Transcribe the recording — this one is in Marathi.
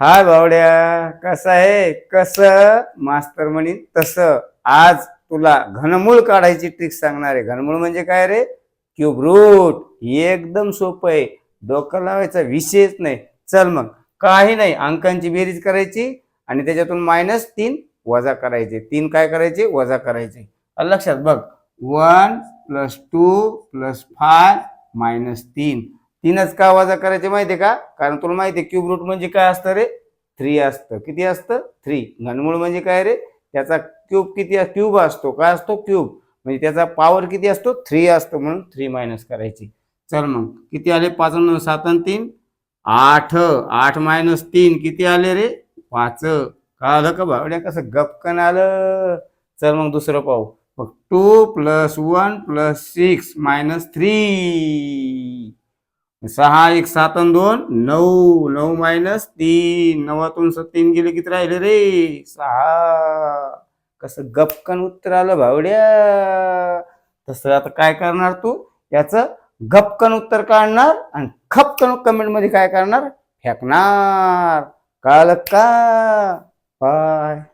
हाय बावड्या कसं आहे? कसं? मास्तर म्हणीन तसं. आज तुला घनमूळ काढायची ट्रिक सांगणार आहे. घनमूळ म्हणजे काय रे? क्यूब रूट हे एकदम सोपं आहे. डोकं लावायचा विषयच नाही. चल मग. काही नाही. अंकांची बेरीज करायची आणि त्याच्यातून मायनस तीन वजा करायचे. तीन काय करायचे? वजा करायचे. लक्षात बघ. One plus two plus five minus तीन. तीनच का वजा करायचे माहिती आहे का? कारण तुला माहिती आहे क्यूब रूट म्हणजे काय असतं रे? थ्री असतं. किती असतं? थ्री घनमूळ म्हणजे काय रे? त्याचा क्यूब किती क्यूब असतो. काय असतो? क्यूब म्हणजे त्याचा पॉवर किती असतो? थ्री असतो. म्हणून थ्री मायनस करायची. चल मग. किती आले? पाच सात आणि तीन? आठ. आठ मायनस तीन. किती आले रे? पाच. कळालं का भावड्या कसं गपकन आलं? चल मग दुसरं पाहू. मग two plus one plus six minus three सहा एक सात आणि दोन नऊ नऊ मायनस तीन. नवातून स- तीन गेले किती राहिले रे? सहा. कसं गपकन उत्तर आलं भावड्या. तसं आता काय करणार तू? याचं गपकन उत्तर काढणार आणि खपकन कमेंटमध्ये काय करणार? फेकणार. कळलं का? बाय.